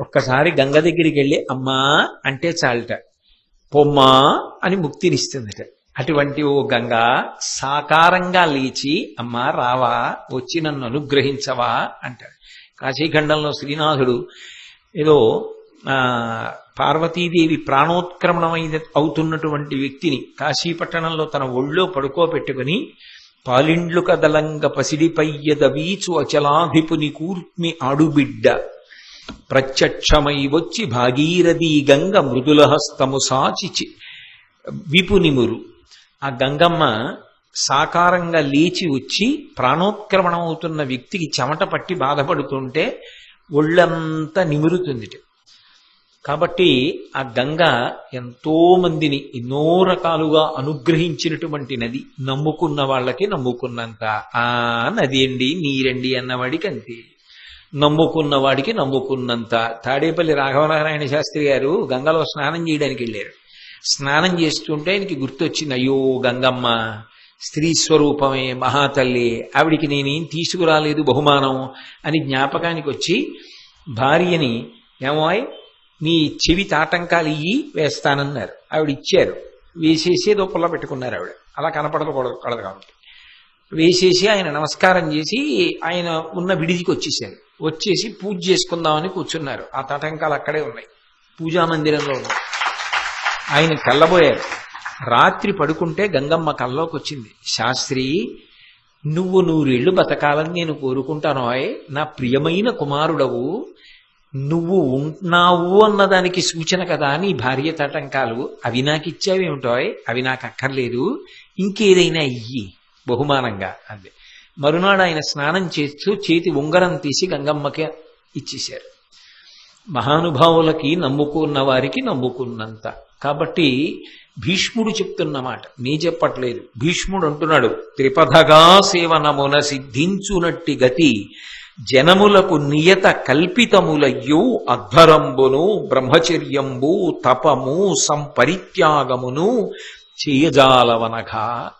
ఒక్కసారి గంగ దగ్గరికి వెళ్ళి అమ్మా అంటే చాలట. పొమ్మా అని ముక్తినిస్తుందట. అటువంటి ఓ గంగ సాకారంగా లేచి అమ్మా రావా వచ్చి నన్ను అనుగ్రహించవా అంటాడు. కాశీఖండంలో శ్రీనాథుడు ఏదో ఆ పార్వతీదేవి ప్రాణోత్క్రమణమైన అవుతున్నటువంటి వ్యక్తిని కాశీపట్టణంలో తన ఒళ్ళో పడుకోబెట్టుకుని పాలిండ్లు కదలంగ పసిడిపయ్యద అచలాధిపుని కూర్మి ఆడుబిడ్డ. ప్రత్యక్షమై వచ్చి భాగీరథీ గంగ మృదుల హస్తము సాచి విపునిమురు. ఆ గంగమ్మ సాకారంగా లేచి వచ్చి ప్రాణోత్క్రమణం అవుతున్న వ్యక్తికి చెమట పట్టి బాధపడుతుంటే ఒళ్ళంతా నిమురుతుంది కాబట్టి ఆ గంగ ఎంతో మందిని ఎన్నో రకాలుగా అనుగ్రహించినటువంటి నది. నమ్ముకున్న వాళ్ళకి నమ్ముకున్నంత. ఆ నది అండి నీరండి అన్నవాడికి అంతే నమ్ముకున్న వాడికి నమ్ముకున్నంత. తాడేపల్లి రాఘవనారాయణ శాస్త్రి గారు గంగలో స్నానం చేయడానికి వెళ్ళారు. స్నానం చేస్తుంటే ఆయనకి గుర్తొచ్చింది అయ్యో గంగమ్మ స్త్రీ స్వరూపమే మహాతల్లి ఆవిడికి నేనేం తీసుకురాలేదు బహుమానం అని జ్ఞాపకానికి వచ్చి భార్యని ఏమోయ్ నీ చెవి తాటంకాలు ఇయ్యి వేస్తానన్నారు. ఆవిడ ఇచ్చారు వేసేసి ఏదో పుల్ల పెట్టుకున్నారు ఆవిడ. అలా కనపడదు కూడదు కడదు కాబట్టి. వేసేసి ఆయన నమస్కారం చేసి ఆయన ఉన్న విడిదికి వచ్చేసారు. వచ్చేసి పూజ చేసుకుందామని కూర్చున్నారు. ఆ తటంకాలు అక్కడే ఉన్నాయి. పూజా మందిరంలో ఉన్నాయి. ఆయన కళ్ళబోయారు. రాత్రి పడుకుంటే గంగమ్మ కల్లోకి వచ్చింది. శాస్త్రి నువ్వు నూరేళ్ళు బతకాలని నేను కోరుకుంటానోయ్ నా ప్రియమైన కుమారుడవు నువ్వు ఉన్నావు అన్నదానికి సూచన కదా నీ భార్య తటంకాలు. అవి నాకు ఇచ్చావేమిటోయ్ అవి నాకు అక్కర్లేదు ఇంకేదైనా ఇయ్యి. బహుమానంగా అంది. మరునాడు ఆయన స్నానం చేస్తూ చేతి ఉంగరం తీసి గంగమ్మకి ఇచ్చేశారు. మహానుభావులకి నమ్ముకున్న వారికి నమ్ముకున్నంత. కాబట్టి భీష్ముడు చెప్తున్నమాట నీ చెప్పట్లేదు. భీష్ముడు అంటున్నాడు త్రిపథగా సేవనమున సిద్ధించునట్టి గతి జనములకు నియత కల్పితములయ్యు అధ్వరంబును బ్రహ్మచర్యంబు తపము సంపరిత్యాగమును చేయజాలవనగా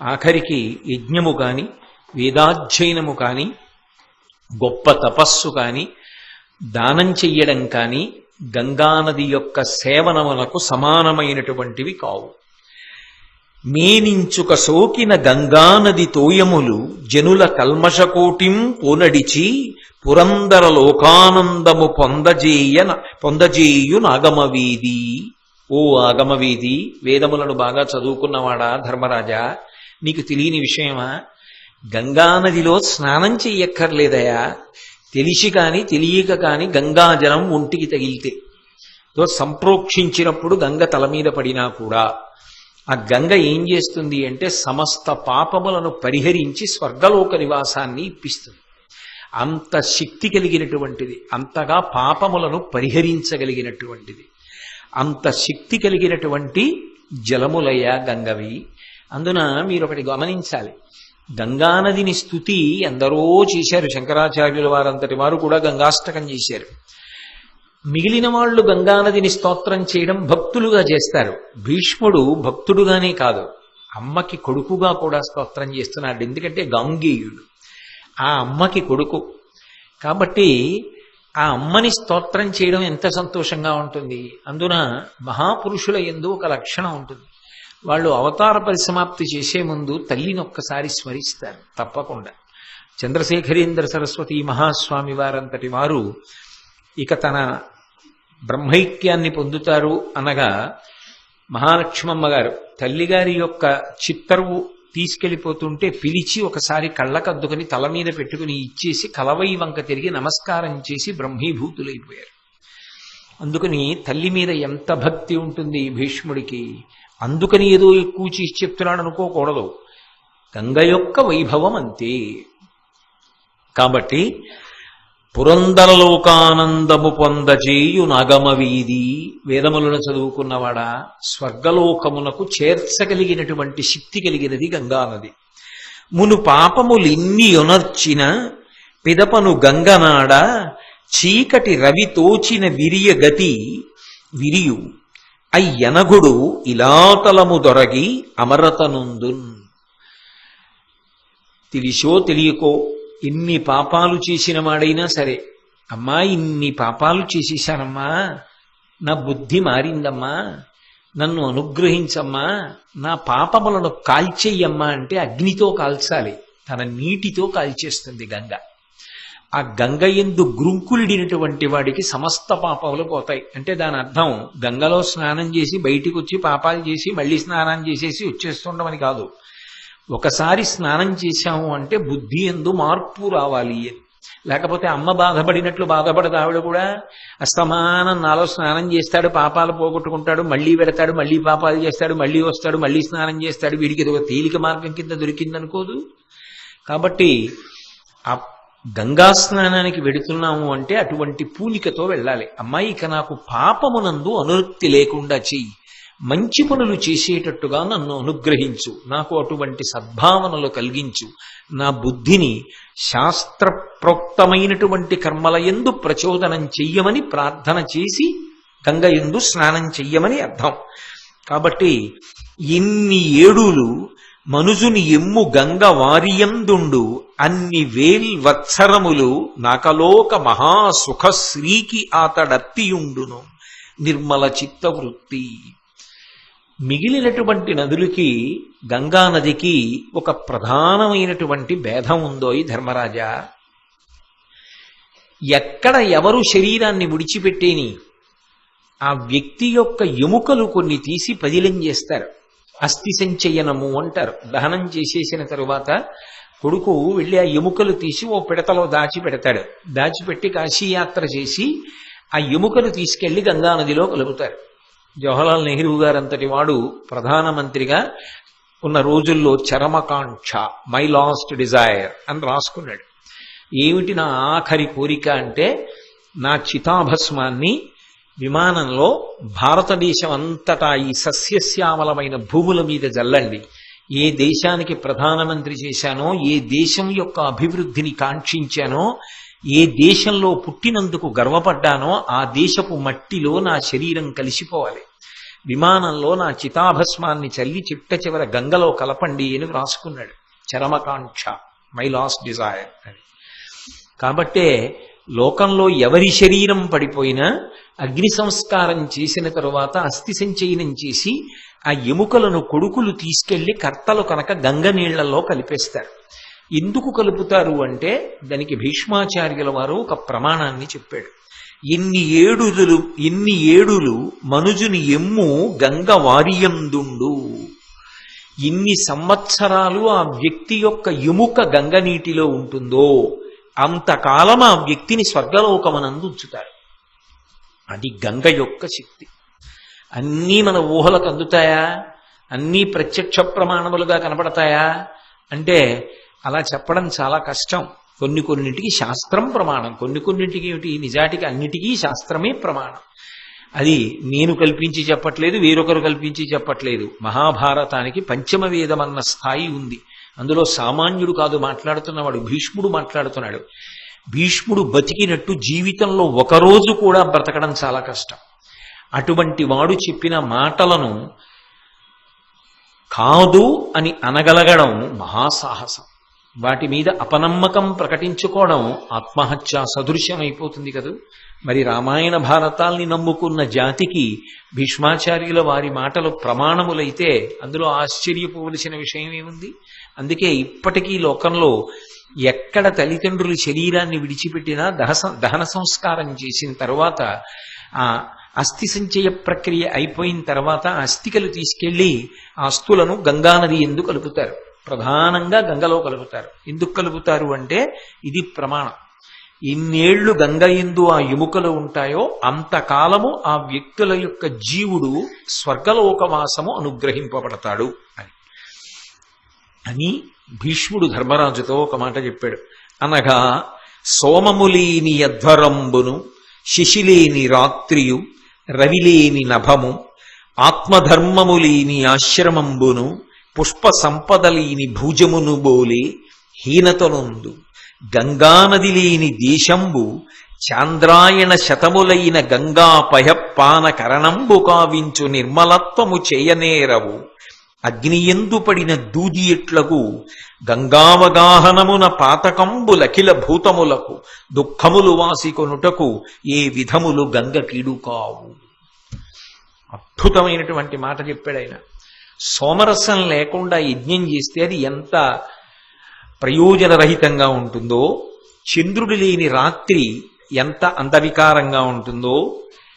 ఆఖరికి యజ్ఞము కాని వేదాధ్యయనము కాని గొప్ప తపస్సు కాని దానం చెయ్యడం కాని గంగానది యొక్క సేవనములకు సమానమైనటువంటివి కావు. మేనించుక సోకిన గంగానది తోయములు జనుల కల్మషకోటిం పోనడిచి పురందర లోకానందము పొందజేయ పొందజేయు నాగమవీది. ఓ ఆగమవీది వేదములను బాగా చదువుకున్నవాడా ధర్మరాజా? నీకు తెలియని విషయమా? గంగానదిలో స్నానం చెయ్యక్కర్లేదయా? తెలిసి కాని తెలియక కాని గంగాజలం ఒంటికి తగిలితే. సంప్రోక్షించినప్పుడు గంగ తల మీద పడినా కూడా. ఆ గంగ ఏం చేస్తుంది అంటే సమస్త పాపములను పరిహరించి స్వర్గలోక నివాసాన్ని ఇప్పిస్తుంది. అంత శక్తి కలిగినటువంటిది అంతగా పాపములను పరిహరించగలిగినటువంటిది. అంత శక్తి కలిగినటువంటి జలములయ గంగవి. అందున మీరు ఒకటి గమనించాలి. గంగానదిని స్థుతి ఎందరో చేశారు. శంకరాచార్యుల వారంతటి వారు కూడా గంగాష్టకం చేశారు. మిగిలిన వాళ్ళు గంగానదిని స్తోత్రం చేయడం భక్తులుగా చేస్తారు. భీష్ముడు భక్తుడుగానే కాదు. అమ్మకి కొడుకుగా కూడా స్తోత్రం చేస్తున్నాడు. ఎందుకంటే గాంగేయుడు. ఆ అమ్మకి కొడుకు. కాబట్టి ఆ అమ్మని స్తోత్రం చేయడం ఎంత సంతోషంగా ఉంటుంది. అందున మహాపురుషుల ఎందు ఒక లక్షణం ఉంటుంది. వాళ్ళు అవతార పరిసమాప్తి చేసే ముందు తల్లిని ఒక్కసారి స్మరిస్తారు తప్పకుండా. చంద్రశేఖరేంద్ర సరస్వతి మహాస్వామి వారంతటి వారు ఇక తన బ్రహ్మైక్యాన్ని పొందుతారు అనగా మహాలక్ష్మమ్మ గారు తల్లిగారి యొక్క చిత్తరువు తీసుకెళ్ళిపోతుంటే పిలిచి ఒకసారి కళ్ళకద్దుకుని తల మీద పెట్టుకుని ఇచ్చేసి కలవై వంక తిరిగి నమస్కారం చేసి బ్రహ్మీభూతులైపోయారు. అందుకని తల్లి మీద ఎంత భక్తి ఉంటుంది భీష్ముడికి. అందుకని ఏదో ఎక్కువ చేసి చెప్తున్నాడు అనుకోకూడదు. గంగ యొక్క వైభవం అంతే. కాబట్టి పురందరలోకానందము పొందజేయు నాగమ వీధి వేదములను చదువుకున్నవాడా? స్వర్గలోకమునకు చేర్చగలిగినటువంటి శక్తి కలిగినది గంగానది మును పాపములిన్ని యొనర్చిన పిదపను గంగనాడ చీకటి రవి తోచిన విరియ గతి విరియు. అయ్యనగుడు ఇలాతలము దొరగి అమరతనుందున్. తెలిసో తెలియకో ఎన్ని పాపాలు చేసిన వాడైనా సరే అమ్మా ఇన్ని పాపాలు చేసేశానమ్మా. నా బుద్ధి మారిందమ్మా. నన్ను అనుగ్రహించమ్మా. నా పాపములను కాల్చేయమ్మా అంటే అగ్నితో కాల్చాలి. తన నీటితో కాల్చేస్తుంది గంగ. ఆ గంగ ఎందు గ్రుంకులిడినటువంటి వాడికి సమస్త పాపములు పోతాయి. అంటే దాని అర్థం గంగలో స్నానం చేసి బయటికి వచ్చి పాపాలు చేసి మళ్ళీ స్నానం చేసేసి వచ్చేస్తుండమని కాదు. ఒకసారి స్నానం చేశాము అంటే బుద్ధి ఎందు మార్పు రావాలి అని. లేకపోతే అమ్మ బాధపడినట్లు బాధపడదు ఆవిడ కూడా. అస్తమానం నాలో స్నానం చేస్తాడు పాపాలు పోగొట్టుకుంటాడు మళ్ళీ వెళతాడు మళ్ళీ పాపాలు చేస్తాడు మళ్ళీ వస్తాడు మళ్ళీ స్నానం చేస్తాడు. వీడికి ఇది ఒక తేలిక మార్గం కింద దొరికిందనుకోదు. కాబట్టి ఆ గంగా స్నానానికి వెడుతున్నాము అంటే అటువంటి పూలికతో వెళ్ళాలి. అమ్మాయి ఇక నాకు పాపమునందు అనురక్తి లేకుండా చెయ్యి. మంచి పనులు చేసేటట్టుగా నన్ను అనుగ్రహించు. నాకు అటువంటి సద్భావనలు కలిగించు. నా బుద్ధిని శాస్త్రప్రోక్తమైనటువంటి కర్మల ఎందు ప్రచోదనం చెయ్యమని ప్రార్థన చేసి గంగ ఎందు స్నానం చెయ్యమని అర్థం. కాబట్టి ఇన్ని ఏడులు మనుజుని ఎమ్ము గంగ వారియందుండు అన్ని వేల్ వత్సరములు నాకలోక మహాసుఖశ్రీకి ఆతడత్తియుండును నిర్మల చిత్తవృత్తి. మిగిలినటువంటి నదులకి గంగా నదికి ఒక ప్రధానమైనటువంటి భేదం ఉందో ఈ ధర్మరాజా? ఎక్కడ ఎవరు శరీరాన్ని విడిచిపెట్టేని? ఆ వ్యక్తి యొక్క ఎముకలు కొన్ని తీసి పదిలం చేస్తారు. అస్థి సంచయనము అంటారు. దహనం చేసేసిన తరువాత కొడుకు వెళ్ళి ఆ ఎముకలు తీసి ఓ పిడతలో దాచి పెడతాడు. దాచిపెట్టి కాశీయాత్ర చేసి ఆ ఎముకలు తీసుకెళ్ళి గంగానదిలో కలుపుతారు. జవహర్లాల్ నెహ్రూ గారంతటి వాడు ప్రధానమంత్రిగా ఉన్న రోజుల్లో చరమకాంక్ష మై లాస్ట్ డిజైర్ అని రాసుకున్నాడు. ఏమిటి నా ఆఖరి కోరిక అంటే నా చితాభస్మాన్ని విమానంలో భారతదేశం అంతటా ఈ సస్యశ్యామలమైన భూముల మీద జల్లండి. ఏ దేశానికి ప్రధానమంత్రి చేశానో ఏ దేశం యొక్క అభివృద్ధిని కాంక్షించానో ఏ దేశంలో పుట్టినందుకు గర్వపడ్డానో ఆ దేశపు మట్టిలో నా శరీరం కలిసిపోవాలి. విమానంలో నా చితాభస్మాన్ని చల్లి చిట్ట చివర గంగలో కలపండి అని రాసుకున్నాడు చరమకాంక్ష మై లాస్ట్ డిజైర్ అని. కాబట్టే లోకంలో ఎవరి శరీరం పడిపోయినా అగ్ని సంస్కారం చేసిన తరువాత అస్థి సంచయనం చేసి ఆ ఎముకలను కొడుకులు తీసుకెళ్ళి కర్తలు కనుక గంగ నీళ్ళలో కలిపేస్తారు. ఎందుకు కలుపుతారు అంటే దానికి భీష్మాచార్యుల వారు ఒక ప్రమాణాన్ని చెప్పాడు. ఎన్ని ఏడుదులు ఎన్ని ఏడులు మనుజుని ఎమ్ము గంగ వారియందుండు? ఇన్ని సంవత్సరాలు ఆ వ్యక్తి యొక్క ఎముక గంగ నీటిలో ఉంటుందో? అంతకాలం ఆ వ్యక్తిని స్వర్గలోకమనందు ఉంచుతారు. అది గంగ యొక్క శక్తి. అన్నీ మన ఊహలకు అందుతాయా? అన్నీ ప్రత్యక్ష ప్రమాణములుగా కనపడతాయా? అంటే అలా చెప్పడం చాలా కష్టం. కొన్ని కొన్నింటికి శాస్త్రం ప్రమాణం. కొన్ని కొన్నింటికి ఏమిటి? నిజాటికి అన్నిటికీ శాస్త్రమే ప్రమాణం. అది నేను కల్పించి చెప్పట్లేదు వేరొకరు కల్పించి చెప్పట్లేదు. మహాభారతానికి పంచమ వేదమన్న స్థాయి ఉంది. అందులో సామాన్యుడు కాదు మాట్లాడుతున్నవాడు భీష్ముడు మాట్లాడుతున్నాడు. భీష్ముడు బతికినట్టు జీవితంలో ఒకరోజు కూడా బ్రతకడం చాలా కష్టం. అటువంటి వాడు చెప్పిన మాటలను కాదు అని అనగలగడం మహాసాహసం. వాటి మీద అపనమ్మకం ప్రకటించుకోవడం ఆత్మహత్య సదృశ్యమైపోతుంది కదూ? మరి రామాయణ భారతాల్ని నమ్ముకున్న జాతికి భీష్మాచార్యుల వారి మాటలు ప్రమాణములైతే అందులో ఆశ్చర్యపోవలసిన విషయం ఏముంది అందుకే ఇప్పటికీ లోకంలో ఎక్కడ తల్లిదండ్రులు శరీరాన్ని విడిచిపెట్టినా దహస దహన సంస్కారం చేసిన తర్వాత ఆ అస్థి సంచయ ప్రక్రియ అయిపోయిన తర్వాత అస్థికలు తీసుకెళ్ళి ఆ అస్థులను గంగానది ఎందుకు కలుపుతారు. ప్రధానంగా గంగలో కలుపుతారు. ఎందుకు కలుపుతారు అంటే ఇది ప్రమాణం. ఇన్నేళ్ళు గంగ ఎందు ఆ ఎముకలు ఉంటాయో అంతకాలము ఆ వ్యక్తుల యొక్క జీవుడు స్వర్గలోకవాసము అనుగ్రహింపబడతాడు అని. అని భీష్ముడు ధర్మరాజుతో ఒక మాట చెప్పాడు. అనగా సోమములేని యధ్వరంబును శిశిలేని రాత్రియు రవిలేని నభము ఆత్మధర్మములేని ఆశ్రమంబును పుష్ప సంపదలేని భూజమును బోలే హీనతనుందు గంగానది లేని దేశంబు చాంద్రాయణ శతములైన గంగా కరణంబు కావించు నిర్మలత్వము చేయనేరవు. అగ్నియందు పడిన దూది ఎట్లకు గంగావగాహనమున పాతకంబులఖిల భూతములకు దుఃఖములు వాసికొనుటకు ఏ విధములు గంగ కీడు కావు అద్భుతమైనటువంటి మాట చెప్పాడు ఆయన. సోమరసం లేకుండా యజ్ఞం చేస్తే అది ఎంత ప్రయోజనరహితంగా ఉంటుందో చంద్రుడు లేని రాత్రి ఎంత అందవికారంగా ఉంటుందో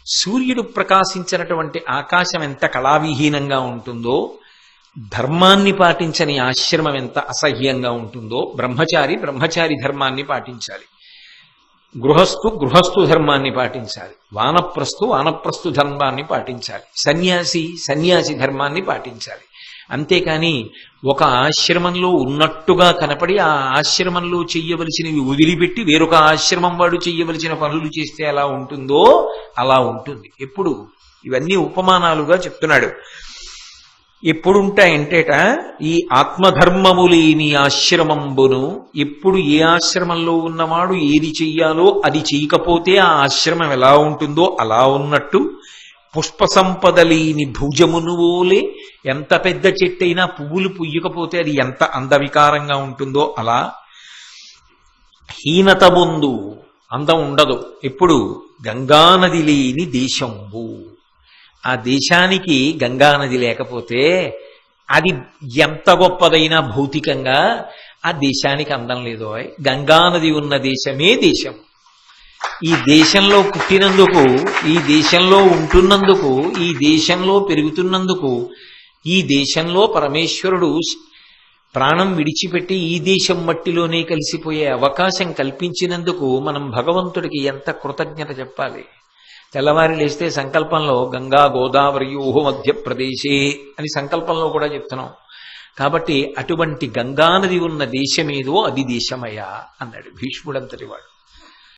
సూర్యుడు ప్రకాశించినటువంటి ఆకాశం ఎంత కళావిహీనంగా ఉంటుందో ధర్మాన్ని పాటించని ఆశ్రమం ఎంత అసహ్యంగా ఉంటుందో బ్రహ్మచారి బ్రహ్మచారి ధర్మాన్ని పాటించాలి. గృహస్థు గృహస్థు ధర్మాన్ని పాటించాలి. వానప్రస్థు వానప్రస్థు ధర్మాన్ని పాటించాలి. సన్యాసి సన్యాసి ధర్మాన్ని పాటించాలి. అంతేకాని ఒక ఆశ్రమంలో ఉన్నట్టుగా కనపడి ఆ ఆశ్రమంలో చెయ్యవలసినవి వదిలిపెట్టి వేరొక ఆశ్రమం వాడు చెయ్యవలసిన పనులు చేస్తే ఎలా ఉంటుందో అలా ఉంటుంది. ఎప్పుడు? ఇవన్నీ ఉపమానాలుగా చెప్తున్నాడు. ఎప్పుడుంటాయంటేట ఈ ఆత్మధర్మము లేని ఆశ్రమంబును ఎప్పుడు ఏ ఆశ్రమంలో ఉన్నవాడు ఏది చెయ్యాలో అది చేయకపోతే ఆ ఆశ్రమం ఎలా ఉంటుందో అలా ఉన్నట్టు పుష్ప సంపద లేని భుజమును ఓలే ఎంత పెద్ద చెట్టైనా పువ్వులు పుయ్యకపోతే అది ఎంత అందవికారంగా ఉంటుందో అలా. హీనత ముందు అందం ఉండదు. ఎప్పుడు గంగానది లేని దేశంబు. ఆ దేశానికి గంగానది లేకపోతే అది ఎంత గొప్పదైనా భౌతికంగా ఆ దేశానికి అందం లేదు. గంగానది ఉన్న దేశమే దేశం. ఈ దేశంలో పుట్టినందుకు ఈ దేశంలో ఉంటున్నందుకు ఈ దేశంలో పెరుగుతున్నందుకు ఈ దేశంలో పరమేశ్వరుడు ప్రాణం విడిచిపెట్టి ఈ దేశం మట్టిలోనే కలిసిపోయే అవకాశం కల్పించినందుకు మనం భగవంతుడికి ఎంత కృతజ్ఞత చెప్పాలి? తెల్లవారి లేస్తే సంకల్పంలో గంగా గోదావరి ఊహ మధ్యప్రదేశే అని సంకల్పంలో కూడా చెప్తున్నాం. కాబట్టి అటువంటి గంగానది ఉన్న దేశమేదో అది దేశమయ్యా అన్నాడు భీష్ముడంతటి వాడు.